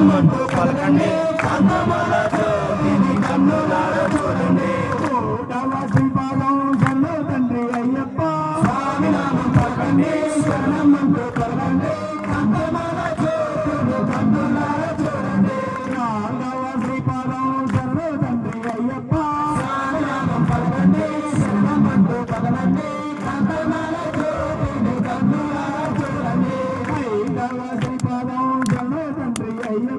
శరణమంటూ పలకండి అన్నమల జ్యోతిని కన్నులారా చూడండి కోటవ శ్రీపాదం శరణు తండ్రి అయ్యప్ప స్వామి నామం పలకండి శరణమంటూ పలకండి అన్నమల జ్యోతిని కన్నులారా చూడండి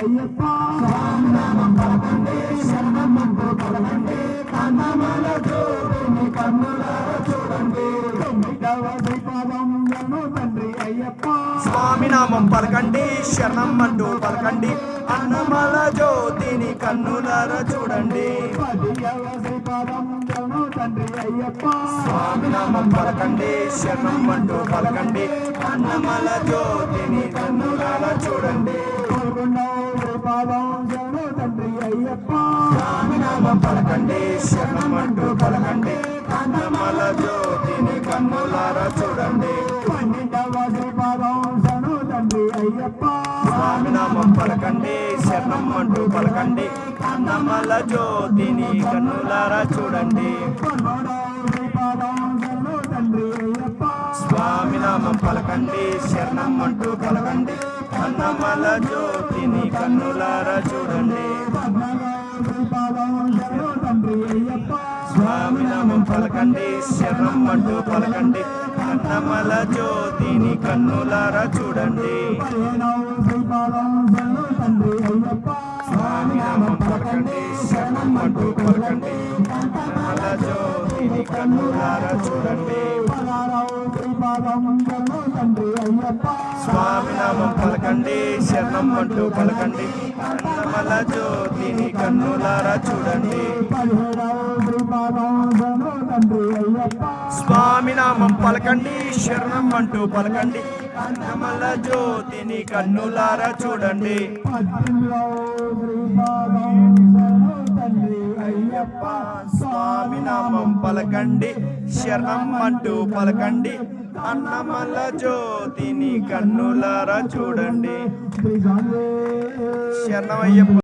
అయ్యప్ప. స్వామి నామం పలకండి శరణమంటూ పలకండి స్వామినామం పలకండి శరణం అంటూ పలకండి. అన్నమల జ్యోతిని కన్నులారా చూడండి. స్వామినామం తండ్రి అయ్యప్ప పలకండి శరణం అంటూ పలకండి. అన్నమల జ్యోతిని కన్నులారా చూడండి. స్వామినామం తండ్రి అయ్యప్ప పలకండి శరణం అంటూ పలకండి. అన్నమల జ్యోతిని కన్నులారా చూడండి. పన్నెండవ శ్రీపాదం తండ్రి అయ్యప్ప. స్వామి నామం పలకండి శరణం అంటూ పలకండి. అన్నమల జ్యోతిని కన్నులారా చూడండి. స్వామి నామం పలకండి శరణం అంటూ పలకండి. అన్నమల జ్యోతిని కన్నులారా చూడండి. స్వామి నామం పలకండి శరణం అంటూ పలకండి. అన్నమల జ్యోతిని కన్నులారా చూడండి. స్వామి నామం పలకండి శరణం అంటూ పలకండి. అన్నమల జ్యోతిని కన్నులారా చూడండి. స్వామి నామం పలకండి శరణం అంటూ పలకండి. అన్నమల జ్యోతిని కన్నులారా చూడండి. పదిహేడవ శ్రీపాదం తండ్రి అయ్యప్ప. స్వామి నామం పలకండి శరణం అంటూ పలకండి. అన్నమల జ్యోతిని కన్నులారా చూడండి. అయ్యప్ప స్వామి నామం పలకండి శరణం అంటూ పలకండి. అన్నమల జ్యోతిని కన్నులారా చూడండి. శరణం అయ్యప్ప శరణమయ్యప్ప